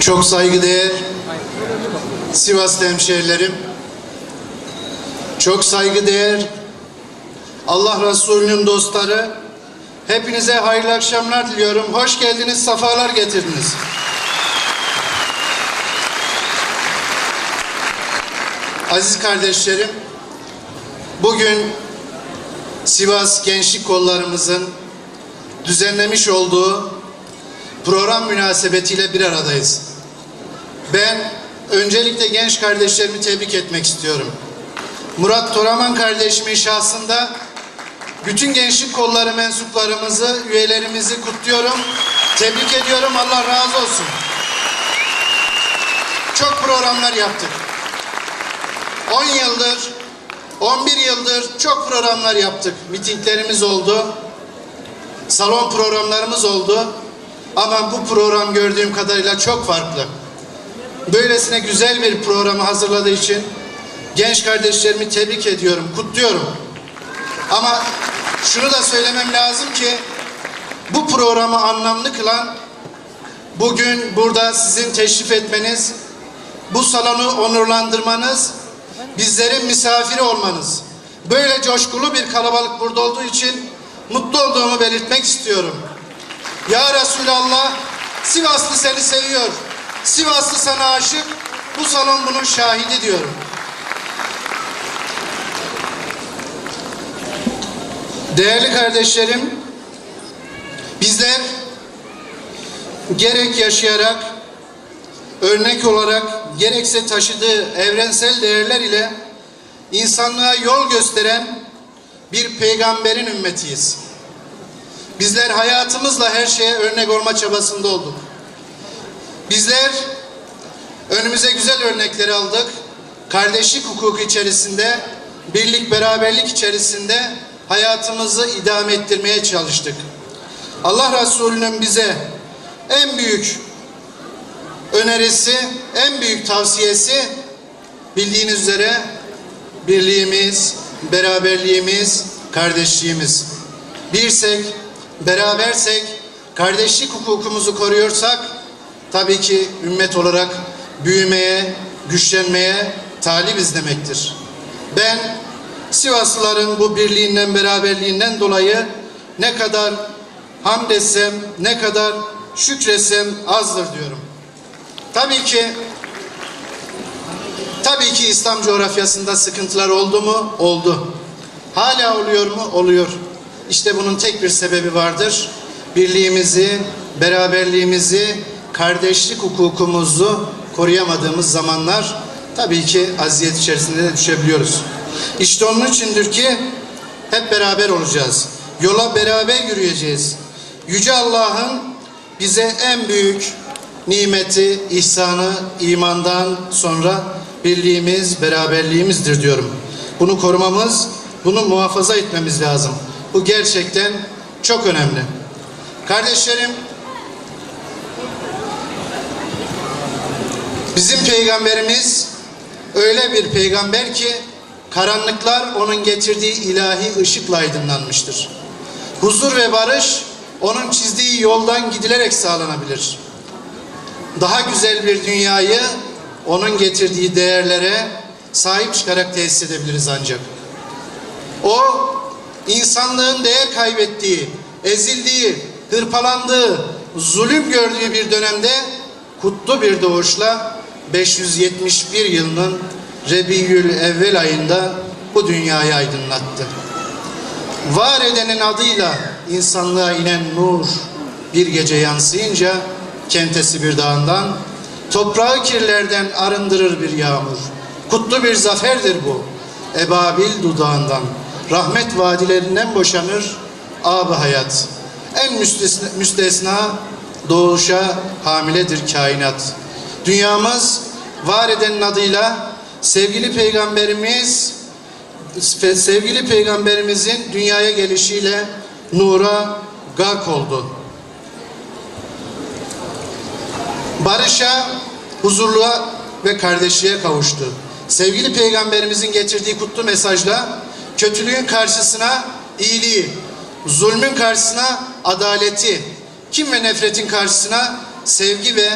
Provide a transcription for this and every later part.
Çok saygıdeğer Sivaslı hemşehrilerim, çok saygıdeğer Allah Resulü'nün dostları, hepinize hayırlı akşamlar diliyorum. Hoş geldiniz, sefalar getirdiniz. Aziz kardeşlerim, bugün Sivas Gençlik Kollarımızın düzenlemiş olduğu program münasebetiyle bir aradayız. Ben öncelikle genç kardeşlerimi tebrik etmek istiyorum. Murat Toraman kardeşimin şahsında bütün gençlik kolları mensuplarımızı, üyelerimizi kutluyorum. Tebrik ediyorum. Allah razı olsun. Çok programlar yaptık. 10 yıldır, 11 yıldır çok programlar yaptık. Mitinglerimiz oldu. Salon programlarımız oldu. Ama bu program gördüğüm kadarıyla çok farklı. Böylesine güzel bir programı hazırladığı için genç kardeşlerimi tebrik ediyorum, kutluyorum. Ama şunu da söylemem lazım ki bu programı anlamlı kılan bugün burada sizin teşrif etmeniz, bu salonu onurlandırmanız, bizlerin misafiri olmanız. Böyle coşkulu bir kalabalık burada olduğu için mutlu olduğumu belirtmek istiyorum. Ya Resulallah, Sivaslı seni seviyor. Sivaslı sana aşık. Bu salon bunun şahidi diyorum. Değerli kardeşlerim, bizler gerek yaşayarak, örnek olarak, gerekse taşıdığı evrensel değerler ile insanlığa yol gösteren bir peygamberin ümmetiyiz. Bizler hayatımızla her şeye örnek olma çabasında olduk. Bizler önümüze güzel örnekleri aldık. Kardeşlik hukuku içerisinde, birlik beraberlik içerisinde hayatımızı idame ettirmeye çalıştık. Allah Resulü'nün bize en büyük önerisi, en büyük tavsiyesi bildiğiniz üzere birliğimiz, beraberliğimiz, kardeşliğimiz. Birsek, berabersek, kardeşlik hukukumuzu koruyorsak tabii ki ümmet olarak büyümeye, güçlenmeye talibiz demektir. Ben Sivaslıların bu birliğinden, beraberliğinden dolayı ne kadar hamd etsem, ne kadar şükretsem azdır diyorum. Tabii ki tabii ki İslam coğrafyasında sıkıntılar oldu mu? Oldu. Hala oluyor mu? Oluyor. İşte bunun tek bir sebebi vardır. Birliğimizi, beraberliğimizi, kardeşlik hukukumuzu koruyamadığımız zamanlar tabii ki aziyet içerisinde de düşebiliyoruz. İşte onun içindir ki hep beraber olacağız. Yola beraber yürüyeceğiz. Yüce Allah'ın bize en büyük nimeti, ihsanı, imandan sonra birliğimiz, beraberliğimizdir diyorum. Bunu korumamız, bunu muhafaza etmemiz lazım. Bu gerçekten çok önemli. Kardeşlerim, bizim peygamberimiz öyle bir peygamber ki karanlıklar onun getirdiği ilahi ışıkla aydınlanmıştır. Huzur ve barış onun çizdiği yoldan gidilerek sağlanabilir. Daha güzel bir dünyayı onun getirdiği değerlere sahip çıkarak tesis edebiliriz ancak. O insanlığın değer kaybettiği, ezildiği, hırpalandığı, zulüm gördüğü bir dönemde kutlu bir doğuşla 571 yılının Rebiyül Evvel ayında bu dünyayı aydınlattı. Var edenin adıyla insanlığa inen nur bir gece yansıyınca Kentesi bir dağından toprağı kirlerden arındırır bir yağmur. Kutlu bir zaferdir bu. Ebabil dudağından rahmet vadilerinden boşanır ab hayat. En müstesna, müstesna doğuşa hamiledir kainat. Dünyamız var edenin adıyla sevgili peygamberimiz sevgili peygamberimizin dünyaya gelişiyle nura gark oldu. Barışa, huzurluğa ve kardeşliğe kavuştu. Sevgili peygamberimizin getirdiği kutlu mesajla kötülüğün karşısına iyiliği, zulmün karşısına adaleti, kim ve nefretin karşısına sevgi ve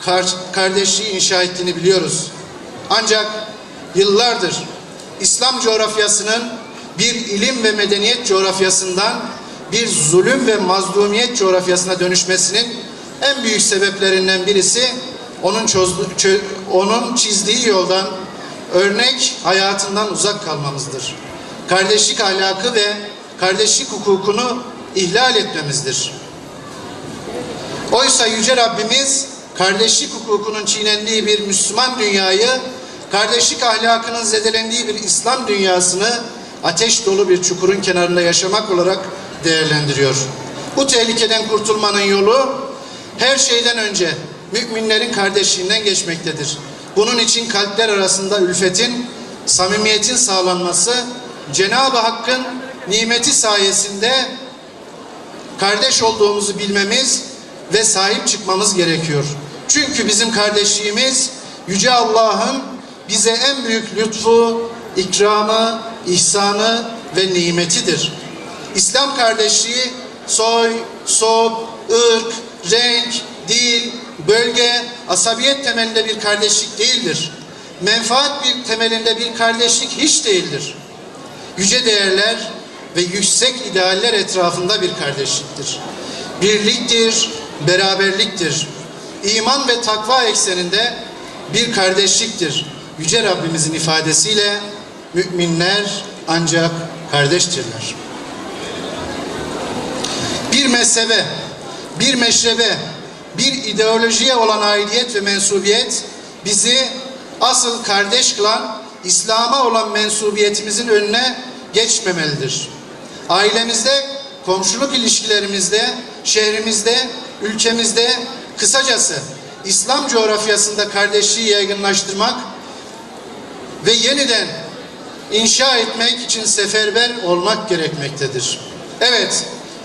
kar- kardeşliği inşa ettiğini biliyoruz. Ancak yıllardır İslam coğrafyasının bir ilim ve medeniyet coğrafyasından bir zulüm ve mazlumiyet coğrafyasına dönüşmesinin en büyük sebeplerinden birisi onun onun çizdiği yoldan örnek hayatından uzak kalmamızdır. Kardeşlik ahlakı ve kardeşlik hukukunu ihlal etmemizdir. Oysa Yüce Rabbimiz kardeşlik hukukunun çiğnendiği bir Müslüman dünyayı, kardeşlik ahlakının zedelendiği bir İslam dünyasını ateş dolu bir çukurun kenarında yaşamak olarak değerlendiriyor. Bu tehlikeden kurtulmanın yolu her şeyden önce müminlerin kardeşliğinden geçmektedir. Bunun için kalpler arasında ülfetin, samimiyetin sağlanması, Cenab-ı Hakk'ın nimeti sayesinde kardeş olduğumuzu bilmemiz ve sahip çıkmamız gerekiyor. Çünkü bizim kardeşliğimiz Yüce Allah'ın bize en büyük lütfu, ikramı, ihsanı ve nimetidir. İslam kardeşliği soy, sop, ırk, renk, dil, bölge, asabiyet temelinde bir kardeşlik değildir. Menfaat bir temelinde bir kardeşlik hiç değildir yüce değerler ve yüksek idealler etrafında bir kardeşliktir. Birliktir, beraberliktir. İman ve takva ekseninde bir kardeşliktir. Yüce Rabbimizin ifadesiyle müminler ancak kardeştirler. Bir mezhebe, bir meşrebe, bir ideolojiye olan aidiyet ve mensubiyet bizi asıl kardeş kılan İslam'a olan mensubiyetimizin önüne geçmemelidir. Ailemizde, komşuluk ilişkilerimizde, şehrimizde, ülkemizde, kısacası İslam coğrafyasında kardeşliği yaygınlaştırmak ve yeniden inşa etmek için seferber olmak gerekmektedir. Evet,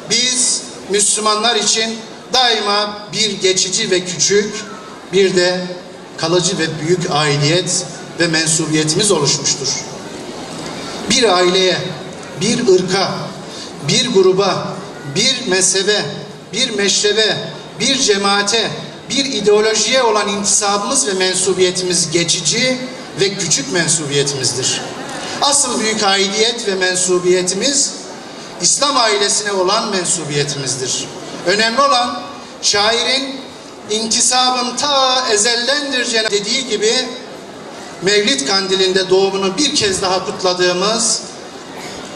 biz Müslümanlar için daima bir geçici ve küçük, bir de kalıcı ve büyük aidiyet ve mensubiyetimiz oluşmuştur. Bir aileye, bir ırka, bir gruba, bir mezhebe, bir meşrebe, bir cemaate, bir ideolojiye olan intisabımız ve mensubiyetimiz geçici ve küçük mensubiyetimizdir. Asıl büyük aidiyet ve mensubiyetimiz İslam ailesine olan mensubiyetimizdir. Önemli olan şairin intisabım ta ezellendir dediği gibi Mevlid kandilinde doğumunu bir kez daha kutladığımız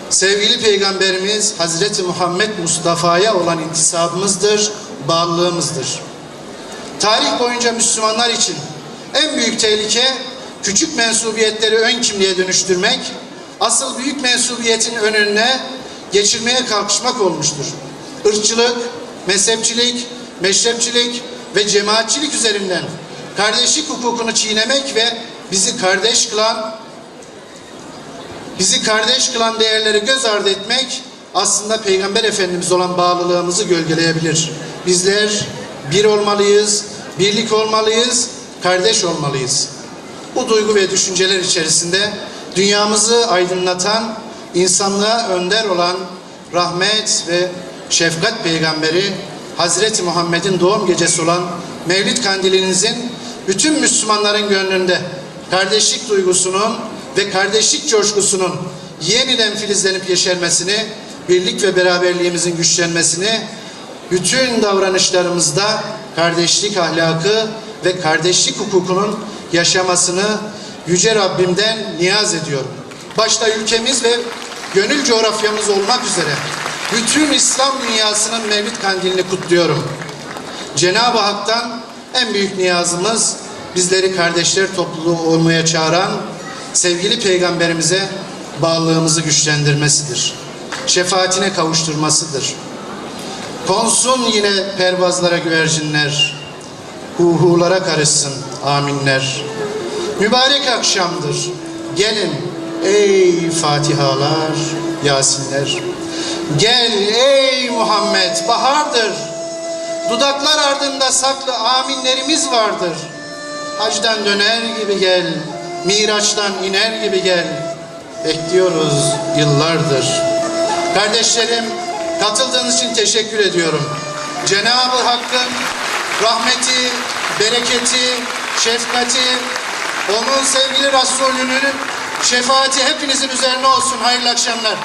sevgili peygamberimiz Hazreti Muhammed Mustafa'ya olan intisabımızdır, bağlılığımızdır. Tarih boyunca Müslümanlar için en büyük tehlike küçük mensubiyetleri ön kimliğe dönüştürmek, asıl büyük mensubiyetin önüne geçirmeye kalkışmak olmuştur. Irkçılık, mezhepçilik, meşrepçilik ve cemaatçilik üzerinden kardeşlik hukukunu çiğnemek ve bizi kardeş kılan bizi kardeş kılan değerleri göz ardı etmek aslında Peygamber Efendimiz olan bağlılığımızı gölgeleyebilir. Bizler bir olmalıyız, birlik olmalıyız, kardeş olmalıyız. Bu duygu ve düşünceler içerisinde dünyamızı aydınlatan, insanlığa önder olan rahmet ve şefkat peygamberi Hazreti Muhammed'in doğum gecesi olan Mevlid kandilinizin bütün Müslümanların gönlünde kardeşlik duygusunun ve kardeşlik coşkusunun yeniden filizlenip yeşermesini, birlik ve beraberliğimizin güçlenmesini, bütün davranışlarımızda kardeşlik ahlakı ve kardeşlik hukukunun yaşamasını Yüce Rabbimden niyaz ediyorum. Başta ülkemiz ve gönül coğrafyamız olmak üzere bütün İslam dünyasının Mevlid kandilini kutluyorum. Cenab-ı Hak'tan en büyük niyazımız bizleri kardeşler topluluğu olmaya çağıran sevgili peygamberimize bağlılığımızı güçlendirmesidir. Şefaatine kavuşturmasıdır. Konsun yine pervazlara güvercinler, huhulara karışsın aminler. Mübarek akşamdır, gelin ey Fatihalar, Yasinler. Gel ey Muhammed, bahardır. Dudaklar ardında saklı aminlerimiz vardır. Hacdan döner gibi gel, Miraç'tan iner gibi gel. Bekliyoruz yıllardır. Kardeşlerim, katıldığınız için teşekkür ediyorum. Cenab-ı Hakk'ın rahmeti, bereketi, şefkati, onun sevgili Resulünün şefaati hepinizin üzerine olsun. Hayırlı akşamlar.